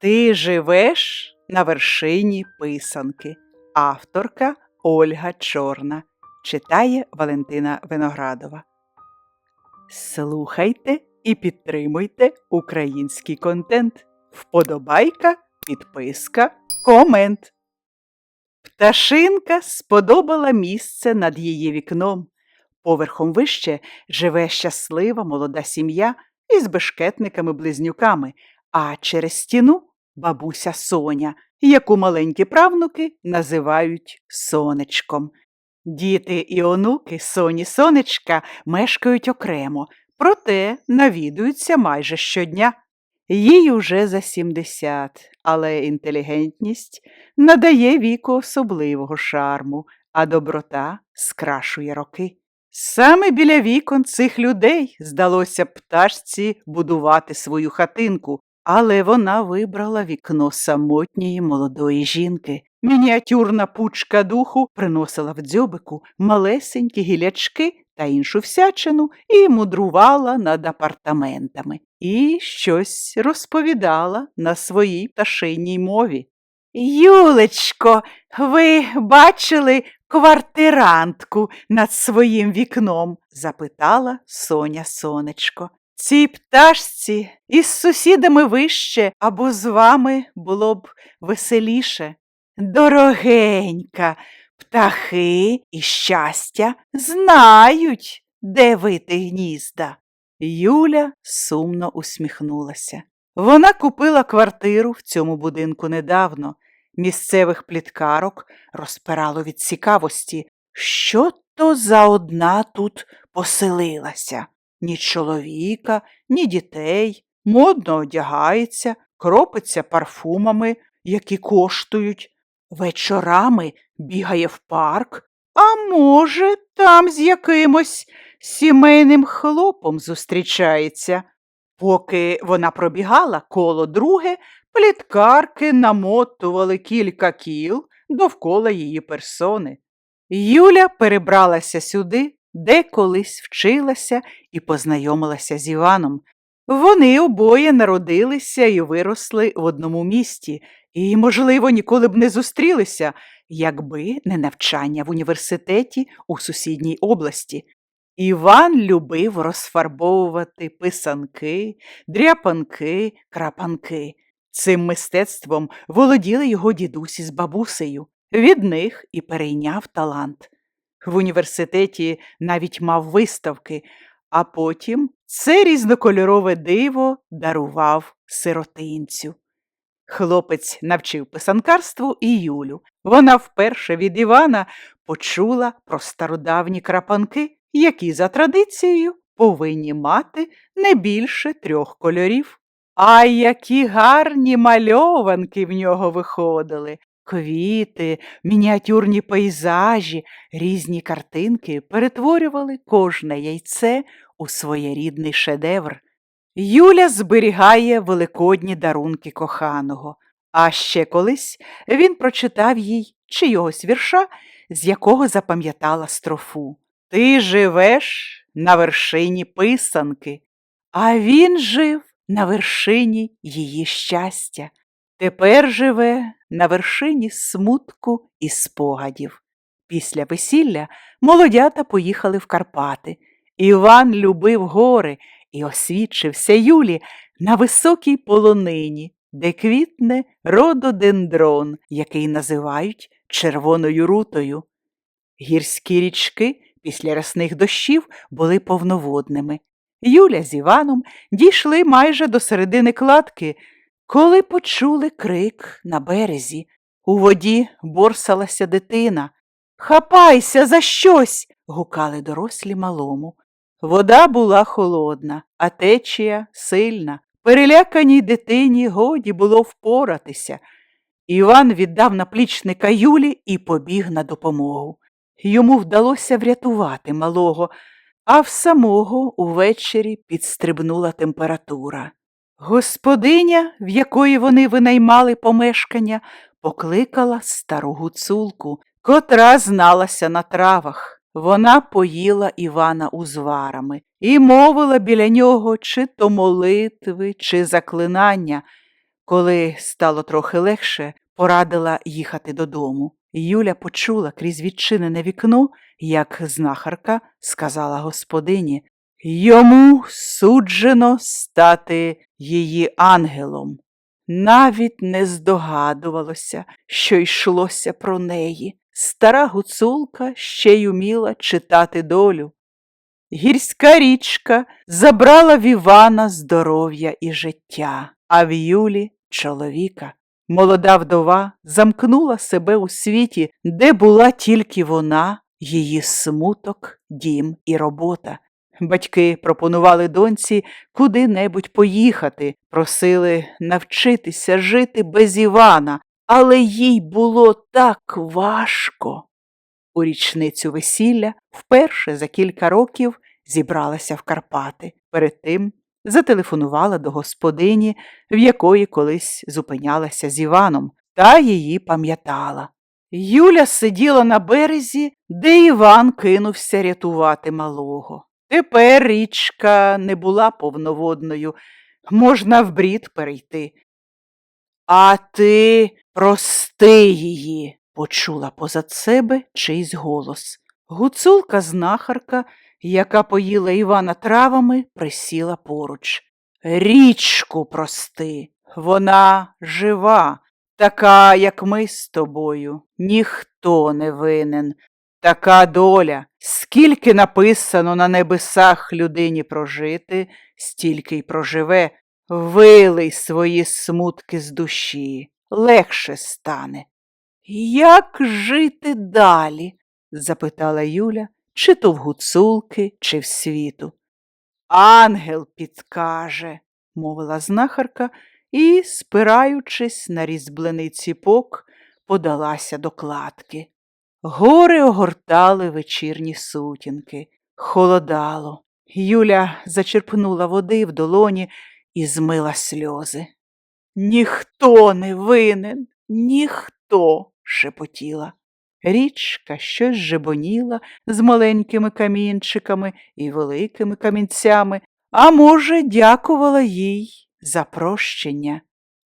Ти живеш на вершині писанки. Авторка Ольга Чорна. Читає Валентина Виноградова. Слухайте і підтримуйте український контент. Вподобайка, підписка, комент. Пташинка сподобала місце над її вікном. Поверхом вище живе щаслива молода сім'я із бешкетниками-близнюками, а через стіну бабуся Соня, яку маленькі правнуки називають сонечком. Діти і онуки Соні Сонечка мешкають окремо, проте навідуються майже щодня. Їй уже за 70, але інтелігентність надає віку особливого шарму, а доброта скрашує роки. Саме біля вікон цих людей здалося пташці будувати свою хатинку, але вона вибрала вікно самотньої молодої жінки. Мініатюрна пучка духу приносила в дзьобику малесенькі гілячки та іншу всячину і мудрувала над апартаментами, і щось розповідала на своїй пташиній мові. Юлечко, ви бачили квартирантку над своїм вікном? запитала Соня сонечко. Цій пташці із сусідами вище або з вами було б веселіше. Дорогенька, птахи і щастя знають, де вити гнізда. Юля сумно усміхнулася. Вона купила квартиру в цьому будинку недавно. Місцевих пліткарок розпирало від цікавості, що то за одна тут поселилася. Ні чоловіка, ні дітей, модно одягається, кропиться парфумами, які коштують, вечорами бігає в парк, а може, там з якимось сімейним хлопом зустрічається. Поки вона пробігала коло друге, пліткарки намотували кілька кіл довкола її персони. Юля перебралася сюди, де колись вчилася і познайомилася з Іваном. Вони обоє народилися і виросли в одному місті, і, можливо, ніколи б не зустрілися, якби не навчання в університеті у сусідній області. Іван любив розфарбовувати писанки, дряпанки, крапанки. Цим мистецтвом володіли його дідусі з бабусею. Від них і перейняв талант. В університеті навіть мав виставки, а потім це різнокольорове диво дарував сиротинцю. Хлопець навчив писанкарству і Юлю. Вона вперше від Івана почула про стародавні крапанки, які за традицією повинні мати не більше трьох кольорів. А які гарні мальованки в нього виходили. Квіти, мініатюрні пейзажі, різні картинки перетворювали кожне яйце у своєрідний шедевр. Юля зберігає великодні дарунки коханого, а ще колись він прочитав їй чийогось вірша, з якого запам'ятала строфу. Ти живеш на вершині писанки, а він жив на вершині її щастя. Тепер живе на вершині смутку і спогадів. Після весілля молодята поїхали в Карпати. Іван любив гори і освідчився Юлі на високій полонині, де квітне рододендрон, який називають червоною рутою. Гірські річки після рясних дощів були повноводними. Юля з Іваном дійшли майже до середини кладки, коли почули крик на березі. У воді борсалася дитина. Хапайся за щось. гукали дорослі малому. Вода була холодна, а течія сильна. Переляканій дитині годі було впоратися. Іван віддав наплічника Юлі і побіг на допомогу. Йому вдалося врятувати малого, а в самого увечері підстрибнула температура. Господиня, в якої вони винаймали помешкання, покликала стару гуцулку, котра зналася на травах. Вона поїла Івана узварами і мовила біля нього чи то молитви, чи заклинання. Коли стало трохи легше, порадила їхати додому. Юля почула крізь відчинене вікно, як знахарка сказала господині, йому суджено стати її ангелом. Навіть не здогадувалося, що йшлося про неї. Стара гуцулка ще й уміла читати долю. Гірська річка забрала в Івана здоров'я і життя, а в Юлі чоловіка. Молода вдова замкнула себе у світі, де була тільки вона, її смуток, дім і робота. Батьки пропонували доньці куди-небудь поїхати, просили навчитися жити без Івана, але їй було так важко. У річницю весілля вперше за кілька років зібралася в Карпати. Перед тим зателефонувала до господині, в якої колись зупинялася з Іваном, та її пам'ятала. Юля сиділа на березі, де Іван кинувся рятувати малого. Тепер річка не була повноводною, можна в брід перейти. А ти прости її, почула позад себе чийсь голос. Гуцулка знахарка, яка поїла Івана травами, присіла поруч. Річку прости, вона жива, така, як ми з тобою. Ніхто не винен. Така доля, скільки написано на небесах людині прожити, стільки й проживе, вилий свої смутки з душі, легше стане. Як жити далі? запитала Юля, чи то в гуцулки, чи в світу. Ангел підкаже, мовила знахарка і, спираючись на різьблений ціпок, подалася до кладки. Гори огортали вечірні сутінки, холодало. Юля зачерпнула води в долоні і змила сльози. Ніхто не винен, ніхто, шепотіла. Річка щось жебоніла з маленькими камінчиками і великими камінцями, а може, дякувала їй за прощення.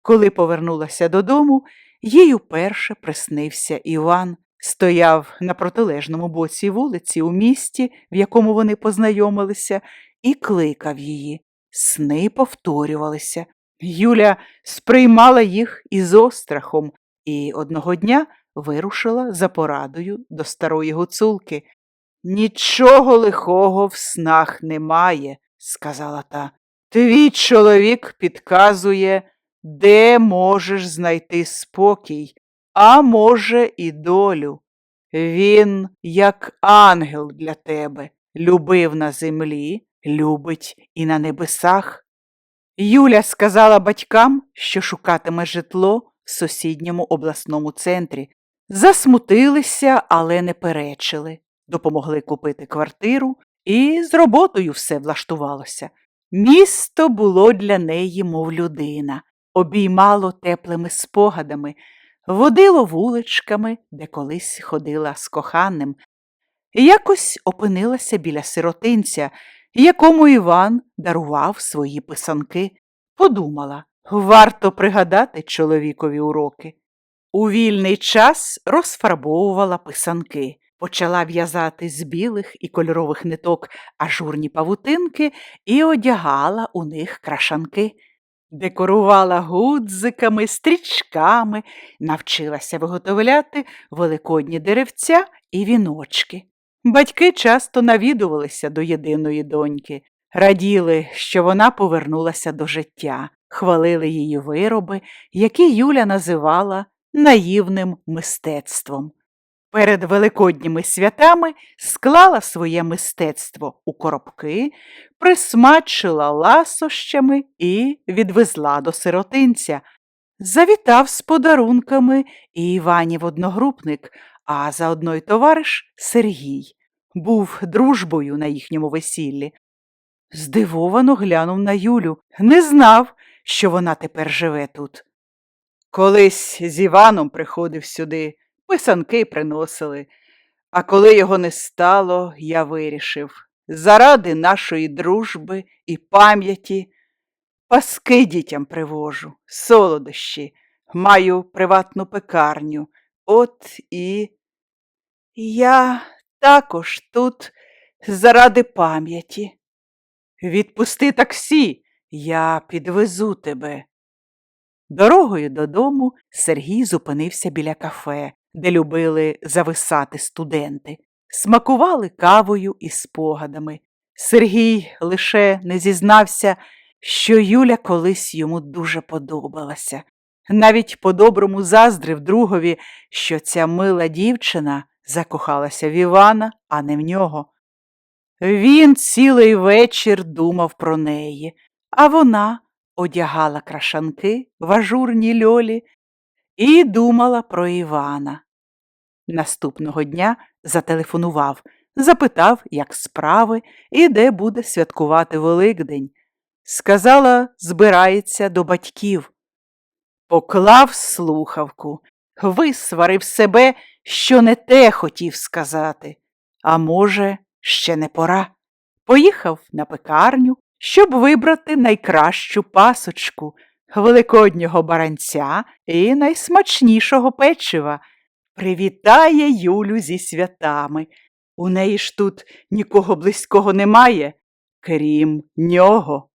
Коли повернулася додому, їй уперше приснився Іван, стояв на протилежному боці вулиці у місті, в якому вони познайомилися, і кликав її. Сни повторювалися. Юля сприймала їх із острахом і одного дня вирушила за порадою до старої гуцулки. Нічого лихого в снах немає, сказала та. Твій чоловік підказує, де можеш знайти спокій, а може, і долю. Він, як ангел для тебе, любив на землі, любить і на небесах. Юля сказала батькам, що шукатиме житло в сусідньому обласному центрі. Засмутилися, але не перечили. Допомогли купити квартиру, і з роботою все влаштувалося. Місто було для неї, мов людина, обіймало теплими спогадами, водило вуличками, де колись ходила з коханим, якось опинилася біля сиротинця, якому Іван дарував свої писанки. Подумала, варто пригадати чоловікові уроки. У вільний час розфарбовувала писанки, почала в'язати з білих і кольорових ниток ажурні павутинки і одягала у них крашанки. Декорувала гудзиками, стрічками, навчилася виготовляти великодні деревця і віночки. Батьки часто навідувалися до єдиної доньки, раділи, що вона повернулася до життя, хвалили її вироби, які Юля називала наївним мистецтвом. Перед великодніми святами склала своє мистецтво у коробки, присмачила ласощами і відвезла до сиротинця. Завітав з подарунками і Іванів одногрупник, а заодно й товариш Сергій. Був дружбою на їхньому весіллі. Здивовано глянув на Юлю, не знав, що вона тепер живе тут. Колись з Іваном приходив сюди, писанки приносили, а коли його не стало, я вирішив заради нашої дружби і пам'яті Паски дітям привожу, солодощі, маю приватну пекарню. От і я також тут заради пам'яті. Відпусти таксі, я підвезу тебе. Дорогою додому Сергій зупинився біля кафе, де любили зависати студенти, смакували кавою і спогадами. Сергій лише не зізнався, що Юля колись йому дуже подобалася. Навіть по-доброму заздрив другові, що ця мила дівчина закохалася в Івана, а не в нього. Він цілий вечір думав про неї, а вона одягала крашанки в ажурній льолі і думала про Івана. Наступного дня зателефонував, запитав, як справи і де буде святкувати Великдень. Сказала, збирається до батьків. Поклав слухавку, висварив себе, що не те хотів сказати. А може, ще не пора. Поїхав на пекарню, щоб вибрати найкращу пасочку, великоднього баранця і найсмачнішого печива. Привітає Юлю зі святами. У неї ж тут нікого близького немає, крім нього.